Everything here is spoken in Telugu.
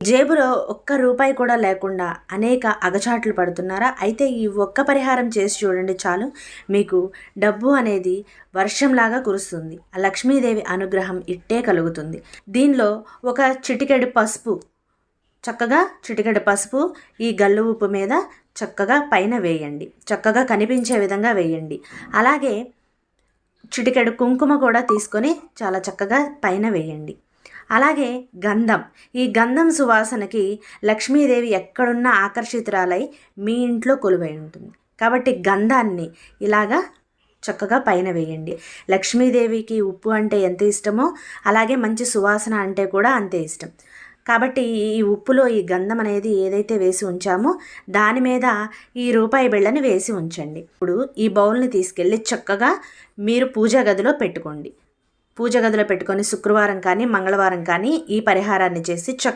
జేబులో ఒక్క రూపాయి కూడా లేకుండా అనేక అగచాట్లు పడుతున్నారా? అయితే ఈ ఒక్క పరిహారం చేసి చూడండి చాలు. మీకు డబ్బు అనేది వర్షంలాగా కురుస్తుంది. ఆ లక్ష్మీదేవి అనుగ్రహం ఇట్టే కలుగుతుంది. దీనిలో ఒక చిటికెడు పసుపు చక్కగా చిటికెడు పసుపు ఈ గల్లు ఉప్పు మీద చక్కగా పైన వేయండి. చక్కగా కనిపించే విధంగా వేయండి. అలాగే చిటికెడు కుంకుమ కూడా తీసుకొని చాలా చక్కగా పైన వేయండి. అలాగే గంధం. ఈ గంధం సువాసనకి లక్ష్మీదేవి ఎక్కడున్నా ఆకర్షితురాలై మీ ఇంట్లో కొలువై ఉంటుంది. కాబట్టి గంధాన్ని ఇలాగా చక్కగా పైన వేయండి. లక్ష్మీదేవికి ఉప్పు అంటే ఎంత ఇష్టమో అలాగే మంచి సువాసన అంటే కూడా అంతే ఇష్టం. కాబట్టి ఈ ఉప్పులో ఈ గంధం అనేది ఏదైతే వేసి ఉంచామో దాని మీద ఈ రూపాయి బిళ్ళని వేసి ఉంచండి. ఇప్పుడు ఈ బౌల్ని తీసుకెళ్ళి చక్కగా మీరు పూజా గదిలో పెట్టుకోండి. పూజ గదిలో పెట్టుకొని శుక్రవారం కానీ మంగళవారం కానీ ఈ పరిహారాన్ని చేసి చక్క